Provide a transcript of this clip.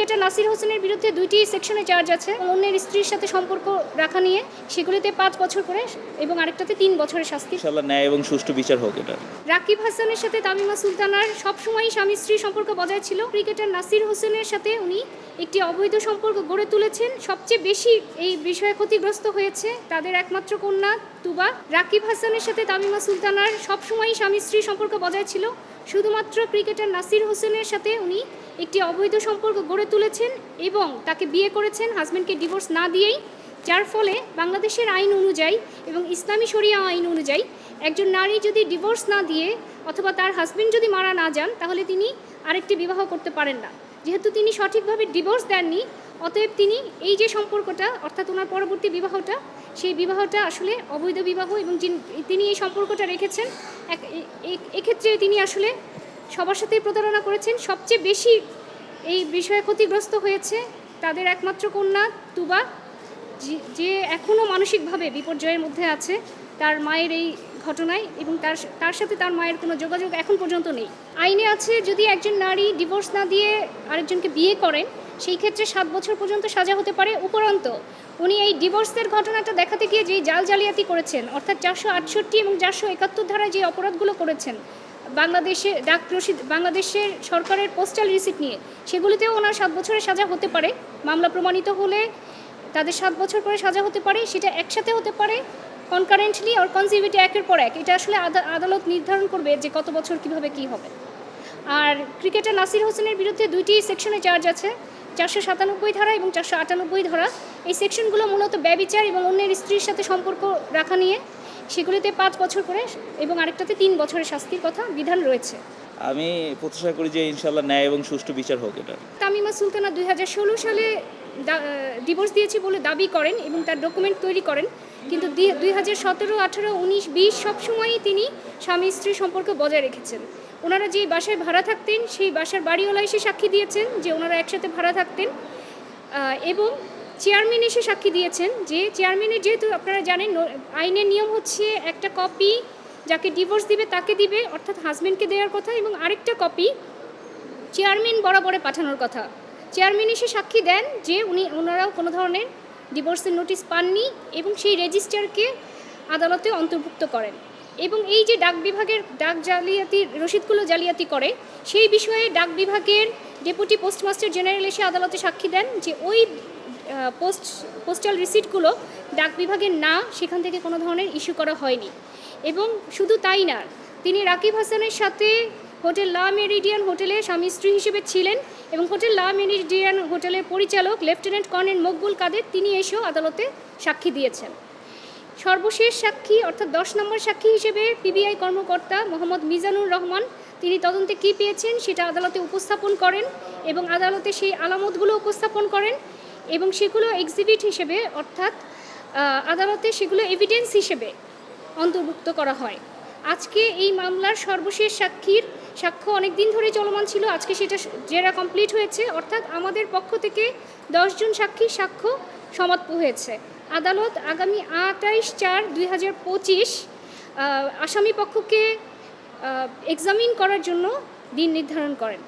Cricketer Nasir হোসেনের বিরুদ্ধে দুইটি সেকশনে চার্জ আছে। অন্যের স্ত্রীর সাথে সম্পর্ক রাখা নিয়ে সেগুলিতে পাঁচ বছর করে এবং আরেকটাতে তিন বছরের শাস্তি। ন্যায় এবং সুষ্ঠু বিচার হোক এটা। রাকিব হাসানের সাথে তামিমা সুলতানার সবসময়ই স্বামী স্ত্রী সম্পর্ক বজায় ছিল। ক্রিকেটার নাসির হোসেনের সাথে উনি একটি অবৈধ সম্পর্ক গড়ে তুলেছেন। সবচেয়ে বেশি এই বিষয়ে ক্ষতিগ্রস্ত হয়েছে তাদের একমাত্র কন্যা তুবা। রাকিব হাসানের সাথে তামিমা সুলতানার সবসময়ই স্বামী স্ত্রী সম্পর্ক বজায় ছিল। শুধুমাত্র ক্রিকেটার নাসির হোসেনের সাথে উনি একটি অবৈধ সম্পর্ক গড়ে তুলেছেন এবং তাকে বিয়ে করেছেন হাজব্যান্ডকে ডিভোর্স না দিয়েই, যার ফলে বাংলাদেশের আইন অনুযায়ী এবং ইসলামী শরিয়া আইন অনুযায়ী একজন নারী যদি ডিভোর্স না দিয়ে অথবা তার হাজব্যান্ড যদি মারা না যান, তাহলে তিনি আরেকটি বিবাহ করতে পারেন না। যেহেতু তিনি সঠিকভাবে ডিভোর্স দেননি অতএব তিনি এই যে সম্পর্কটা, অর্থাৎ ওনার পরবর্তী বিবাহটা, সেই বিবাহটা আসলে অবৈধ বিবাহ এবং তিনি এই সম্পর্কটা রেখেছেন এক্ষেত্রে তিনি আসলে সবার সাথেই প্রতারণা করেছেন। সবচেয়ে বেশি এই বিষয়ে ক্ষতিগ্রস্ত হয়েছে তাদের একমাত্র কন্যা তুবা, যে এখনও মানসিকভাবে বিপর্যয়ের মধ্যে আছে। তার মায়ের এই ঘটনায় এবং তার তার সাথে তার মায়ের কোনো যোগাযোগ এখন পর্যন্ত নেই। আইনে আছে যদি একজন নারী ডিভোর্স না দিয়ে আরেকজনকে বিয়ে করেন, সেই ক্ষেত্রে সাত বছর পর্যন্ত সাজা হতে পারে উপরন্ত। উনি এই ডিভোর্সের ঘটনাটা দেখাতে গিয়ে যে জাল জালিয়াতি করেছেন, অর্থাৎ চারশো আটষট্টি এবং চারশো একাত্তর ধারায় যে অপরাধগুলো করেছেন বাংলাদেশে ডাক রসিদ, বাংলাদেশের সরকারের পোস্টাল রিসিপ্ট নিয়ে, সেগুলিতেও ওনার সাত বছরের সাজা হতে পারে। মামলা প্রমাণিত হলে তাদের সাত বছর করে সাজা হতে পারে, সেটা একসাথে হতে পারে কনকারেন্টলি আর কনজিভিটি একের পর এক। এটা আসলে আদালত নির্ধারণ করবে যে কত বছর কীভাবে কি হবে। আর ক্রিকেটার নাসির হোসেনের বিরুদ্ধে দুইটি সেকশনে চার্জ আছে, চারশো সাতানব্বই ধারা এবং চারশো আটানব্বই ধারা। এই সেকশনগুলো মূলত ব্যবিচার এবং অন্যের স্ত্রীর সাথে সম্পর্ক রাখা নিয়ে, সেগুলিতে পাঁচ বছর করে এবং আরেকটাতে তিন বছরের শাস্তির কথা বিধান রয়েছে। আমি প্রত্যাশা করি যে ইনশাল্লাহ ন্যায় এবং সুষ্ঠু বিচার হোক এটা তামিমা সুলতানা দু হাজার ষোলো সালে ডিভোর্স দিয়েছি বলে দাবি করেন এবং তার ডকুমেন্ট তৈরি করেন। কিন্তু দুই হাজার সতেরো, আঠারো, উনিশ, বিশ সবসময়ই তিনি স্বামী স্ত্রী সম্পর্ক বজায় রেখেছেন। ওনারা যে বাসায় ভাড়া থাকতেন, সেই বাসার বাড়িওয়ালা এসে সাক্ষী দিয়েছেন যে ওনারা একসাথে ভাড়া থাকতেন। এবং চেয়ারম্যান এসে সাক্ষী দিয়েছেন যে চেয়ারম্যানের যেহেতু আপনারা জানেন, আইনের নিয়ম হচ্ছে একটা কপি যাকে ডিভোর্স দিবে তাকে দিবে, অর্থাৎ হাজব্যান্ডকে দেওয়ার কথা এবং আরেকটা কপি চেয়ারম্যান বরাবরে পাঠানোর কথা। চেয়ারম্যান এসে সাক্ষী দেন যে উনি, ওনারাও কোনো ধরনের ডিভোর্সের নোটিশ পাননি এবং সেই রেজিস্টারকে আদালতে অন্তর্ভুক্ত করেন। এবং এই যে ডাক বিভাগের, ডাক জালিয়াতি রসিদগুলো জালিয়াতি করে, সেই বিষয়ে ডাক বিভাগের ডেপুটি পোস্টমাস্টার জেনারেল এসে আদালতে সাক্ষী দেন যে ওই পোস্ট পোস্টাল রিসিটগুলো ডাক বিভাগের না, সেখান থেকে কোনো ধরনের ইস্যু করা হয়নি। এবং শুধু তাই না, তিনি রাকিব হাসানের সাথে হোটেল লা মেরিডিয়ান হোটেলে স্বামী স্ত্রী হিসেবে ছিলেন এবং হোটেল লা মেরিডিয়ান হোটেলের পরিচালক লেফটেন্যান্ট কর্নেল মকবুল কাদের, তিনি এসেও আদালতে সাক্ষী দিয়েছেন। সর্বশেষ সাক্ষী, অর্থাৎ দশ নম্বর সাক্ষী হিসেবে পিবিআই কর্মকর্তা মোহাম্মদ মিজানুর রহমান, তিনি তদন্তে কী পেয়েছেন সেটা আদালতে উপস্থাপন করেন এবং আদালতে সেই আলামতগুলো উপস্থাপন করেন এবং সেগুলো এক্সিবিট হিসেবে, অর্থাৎ আদালতে সেগুলো এভিডেন্স হিসেবে অন্তর্ভুক্ত করা হয়। আজকে এই মামলার সর্বশেষ সাক্ষীর সাক্ষ্য অনেক দিন ধরে চলমান ছিল। আজকে সেটা জেরা কমপ্লিট হয়েছে। অর্থাৎ আমাদের পক্ষ থেকে দশজন সাক্ষীর সাক্ষ্য সমাপ্ত হয়েছে। আদালত আগামী আটাইশ চার দুই হাজার পঁচিশ আসামি পক্ষকে এক্সামিন করার জন্য দিন নির্ধারণ করেন।